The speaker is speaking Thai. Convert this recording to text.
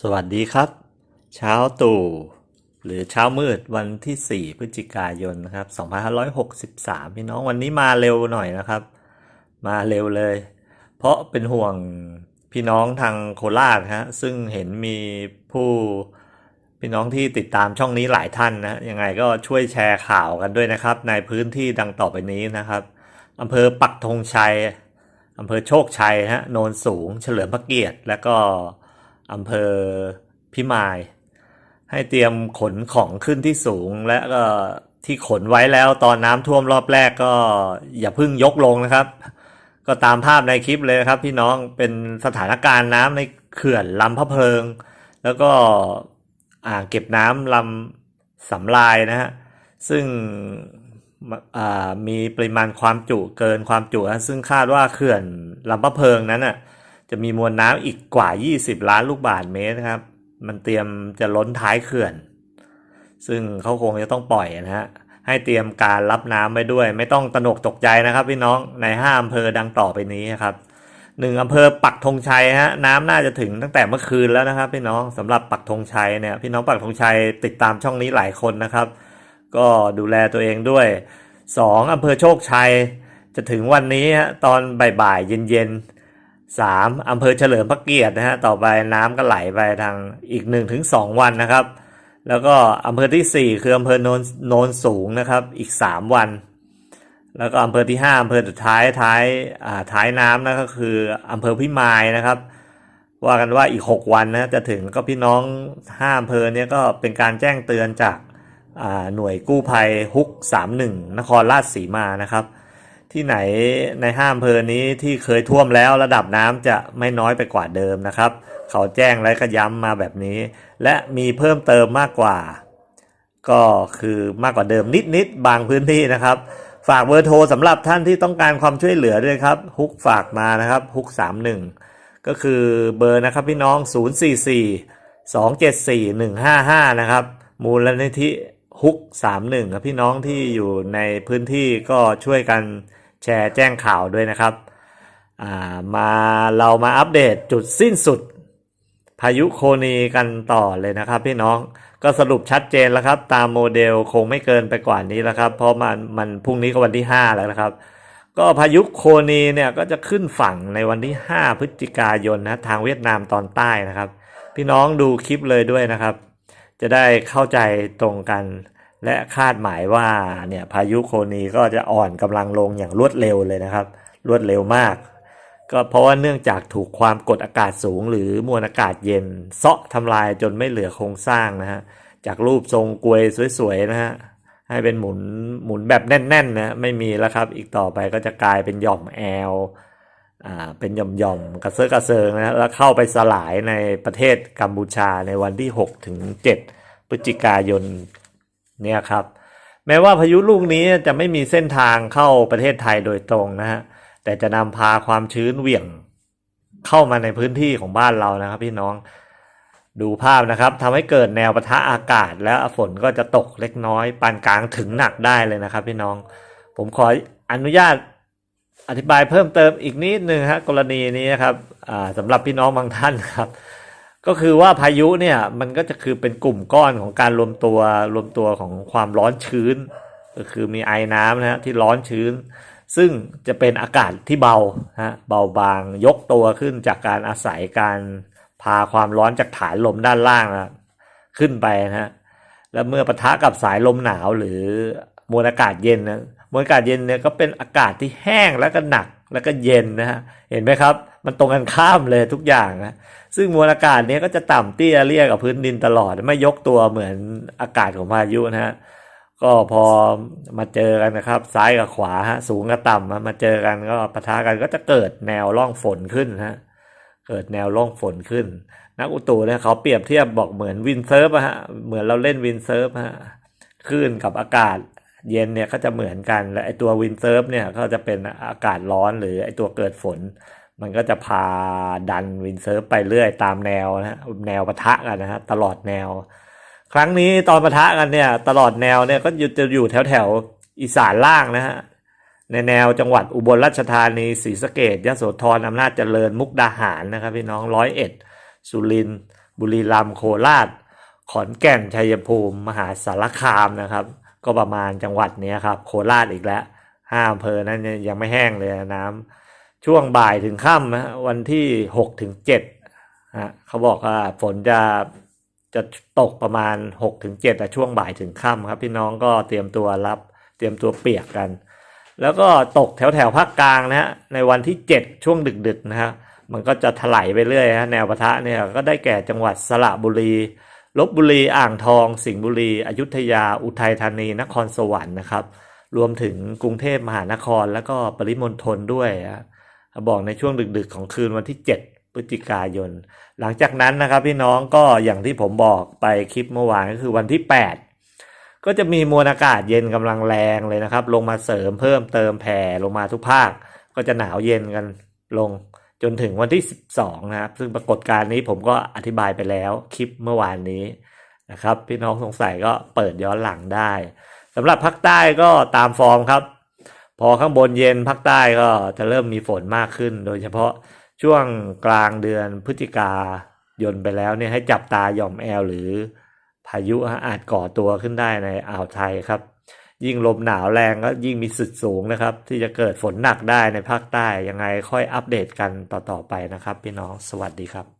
สวัสดีครับ เช้าตู่หรือเช้ามืดวันที่ 4 พฤศจิกายนนะครับ2563 พี่น้องวันนี้มาเร็วหน่อยนะครับ มาเร็วเลย เพราะเป็นห่วงพี่น้องทางโคราชฮะซึ่งเห็นมีผู้พี่น้องที่ติดตามช่องนี้หลายท่านนะยังไงก็ช่วยแชร์ข่าวกันด้วยนะครับ ในพื้นที่ดังต่อไปนี้นะครับอำเภอปักธงชัยอำเภอโชคชัยฮะโนนสูง เฉลิมพระเกียรติ และก็ อำเภอพิมาย ให้เตรียมขนของขึ้นที่สูง และก็ที่ขนไว้แล้วตอนน้ำท่วมรอบแรกก็อย่าเพิ่งยกลงนะครับ ก็ตามภาพในคลิปเลยครับพี่น้องเป็นสถานการณ์น้ำในเขื่อนลำพะเพิง แล้วก็อ่างเก็บน้ำลำสำลายนะฮะซึ่งมีปริมาณความจุเกินความจุนะซึ่งคาดว่าเขื่อนลำพะเพิงนั้นน่ะ จะมีมวลน้ำอีกกว่า 20 ล้านลูกบาศก์เมตรนะครับ มันเตรียมจะล้นท้ายเขื่อน ซึ่งเขาคงจะต้องปล่อยนะฮะให้เตรียมการรับน้ำไว้ด้วย ไม่ต้องตระหนกตกใจนะครับพี่น้องในห้าอำเภอดังต่อไปนี้ครับหนึ่งอำเภอปักธงชัยฮะน้ำน่าจะถึงตั้งแต่เมื่อคืนแล้วนะครับ พี่น้องสำหรับปักธงชัยเนี่ยพี่น้องปักธงชัยติดตามช่องนี้หลายคนนะครับ ก็ดูแลตัวเองด้วยสองอำเภอโชคชัย จะถึงวันนี้ฮะตอนบ่ายๆเย็นๆ สามอำเภอเฉลิมพระเกียรตินะฮะต่อไปน้ำก็ไหลไปทางอีกหนึ่งถึงสองวันนะครับ แล้วก็อำเภอที่4คืออำเภอโนนโนนสูงนะครับอีก3วัน แล้วก็อำเภอที่5อำเภอสุดท้ายท้ายอ่าท้ายน้ำนะก็คืออำเภอพิมายนะครับ ว่ากันว่าอีก6วันนะจะถึงก็พี่น้อง5อำเภอเนี้ยก็เป็นการแจ้งเตือนจากอ่าหน่วยกู้ภัยฮุก31นครราชสีมานะครับ ที่ไหนในห้าอำเภอนี้ที่เคยท่วมแล้วระดับน้ำจะไม่น้อยไปกว่าเดิมนะครับ เขาแจ้งและก็ย้ำมาแบบนี้ และมีเพิ่มเติมมากกว่า ก็คือมากกว่าเดิมนิดๆบางพื้นที่นะครับ ฝากเบอร์โทรสำหรับท่านที่ต้องการความช่วยเหลือด้วยครับฮุกฝากมานะครับฮุก31 ก็คือเบอร์นะครับพี่น้อง 044 274 155 นะครับ มูลนิธิฮุก 31ครับพี่น้องที่อยู่ในพื้นที่ก็ช่วยกัน แชร์แจ้งข่าวด้วยนะครับมาเรามาอัปเดตจุดสิ้นสุด พายุโคนีกันต่อเลยนะครับพี่น้องก็สรุปชัดเจนแล้วครับ ตามโมเดลคงไม่เกินไปกว่านี้แล้วครับ เพราะมันมันพรุ่งนี้ก็วันที่ 5 แล้วนะครับ ก็พายุโคนีเนี่ยก็จะขึ้นฝั่งในวันที่ 5 พฤศจิกายนนะทางเวียดนามตอนใต้นะครับ พี่น้องดูคลิปเลยด้วยนะครับ จะได้เข้าใจตรงกัน และคาดหมายว่าเนี่ยพายุโคนีก็จะอ่อนกำลังลงอย่างรวดเร็วเลยนะครับ รวดเร็วมาก ก็เพราะว่าเนื่องจากถูกความกดอากาศสูง หรือมวลอากาศเย็นเซาะทำลายจนไม่เหลือโครงสร้างนะฮะจากรูปทรงกลวยสวยๆนะฮะให้เป็นหมุนหมุนแบบแน่นๆนะไม่มีแล้วครับ อีกต่อไปก็จะกลายเป็นหย่อมแอลอ่าเป็นหย่อมๆกระเซาะกระเซิงนะฮะแล้วเข้าไปสลายในประเทศกัมพูชาในวันที่ 6 ถึง 7 พฤศจิกายน เนี่ยครับ แม้ว่าพายุลูกนี้จะไม่มีเส้นทางเข้าประเทศไทยโดยตรงนะฮะแต่จะนำพาความชื้นเหวี่ยงเข้ามาในพื้นที่ของบ้านเรานะครับ พี่น้องดูภาพนะครับทำให้เกิดแนวปะทะอากาศ แล้วฝนก็จะตกเล็กน้อย ปานกลางถึงหนักได้เลยนะครับ พี่น้อง ผมขออนุญาตอธิบายเพิ่มเติมอีกนิดนึงฮะกรณีนี้นะครับสำหรับพี่น้องบางท่านครับ ก็คือว่าพายุเนี่ยมันก็จะคือเป็นกลุ่มก้อนของการรวมตัวรวมตัวของความร้อนชื้น ก็คือมีไอน้ำนะฮะที่ร้อนชื้น ซึ่งจะเป็นอากาศที่เบาฮะเบาบางยกตัวขึ้นจากการอาศัยการพาความร้อนจากฐานลมด้านล่างนะขึ้นไปนะฮะแล้วเมื่อปะทะกับสายลมหนาวหรือมวลอากาศเย็นนะมวลอากาศเย็นเนี่ยก็เป็นอากาศที่แห้งแล้วก็หนักแล้วก็เย็นนะฮะเห็นไหมครับ มันตรงกันข้ามเลยทุกอย่างนะ ซึ่งมวลอากาศเนี้ยก็จะต่ำเตี้ยเรียกกับพื้นดินตลอด ไม่ยกตัวเหมือนอากาศของพายุนะฮะก็พอมาเจอกันนะครับ ซ้ายกับขวาฮะสูงกับต่ำมาเจอกันก็ปะทะกันก็จะเกิดแนวร่องฝนขึ้นฮะเกิดแนวร่องฝนขึ้น นักอุตุเนี่ยเขาเปรียบเทียบบอกเหมือนวินเซิร์ฟอะฮะเหมือนเราเล่นวินเซิร์ฟฮะคลื่นกับอากาศเย็นเนี่ยก็จะเหมือนกันและไอตัววินเซิร์ฟเนี่ยก็จะเป็นอากาศร้อนหรือไอตัวเกิดฝน มันก็จะพาดันวินเซิร์ฟไปเรื่อยตามแนวนะฮะแนวปะทะกันนะฮะตลอดแนว ครั้งนี้ตอนปะทะกันเนี่ย ตลอดแนวเนี่ยก็อยู่จะอยู่แถวแถวๆอีสานล่างนะฮะในแนวจังหวัดอุบลราชธานีศรีสะเกดยโสธรอำนาจเจริญมุกดาหารนะครับพี่น้องร้อยเอ็ดสุรินบุรีรัมย์โคราช ขอนแก่นชัยภูมิ มหาสารคามนะครับ ก็ประมาณจังหวัดนี้ครับ โคราชอีกแล้วห้าอำเภอนั้นยังไม่แห้งเลยนะน้ำ ช่วงบ่ายถึงค่ำนะฮะวันที่หกถึงเจ็ดฮะเขาบอกว่าฝนจะจะตกประมาณหกถึงเจ็ดแต่ช่วงบ่ายถึงค่ำครับ พี่น้องก็เตรียมตัวรับ เตรียมตัวเปียกกัน แล้วก็ตกแถวแถวภาคกลางนะฮะในวันที่7ช่วงดึกๆนะฮะมันก็จะถลายไปเรื่อยฮะแนวปะทะเนี่ยก็ได้แก่จังหวัดสระบุรีลบบุรีอ่างทอง สิงห์บุรี อยุธยา อุทัยธานี นครสวรรค์นะครับ รวมถึงกรุงเทพมหานครแล้วก็ปริมณฑลด้วยฮะ บอกในช่วงดึกๆ ของคืนวันที่ 7 พฤศจิกายน หลังจากนั้นนะครับพี่น้องก็อย่างที่ผมบอกไปคลิปเมื่อวานก็คือวันที่ 8 ก็จะมีมวลอากาศเย็นกำลังแรงเลยนะครับ ลงมาเสริมเพิ่มเติมแผ่ลงมาทุกภาค ก็จะหนาวเย็นกันลงจนถึงวันที่ 12 นะครับ ซึ่งปรากฏการณ์นี้ผมก็อธิบายไปแล้วคลิปเมื่อวานนี้นะครับ พี่น้องสงสัยก็เปิดย้อนหลังได้สำหรับภาคใต้ก็ตามฟอร์มครับ พอข้างบนเย็นภาคใต้ก็จะเริ่มมีฝนมากขึ้น โดยเฉพาะช่วงกลางเดือนพฤศจิกายนไปแล้วเนี่ยให้จับตาหย่อมแอลหรือพายุอาจก่อตัวขึ้นได้ในอ่าวไทยครับ ยิ่งลมหนาวแรงก็ยิ่งมีสิทธิ์สูงนะครับ ที่จะเกิดฝนหนักได้ในภาคใต้ยังไงค่อยอัปเดตกันต่อๆไปนะครับ พี่น้องสวัสดีครับ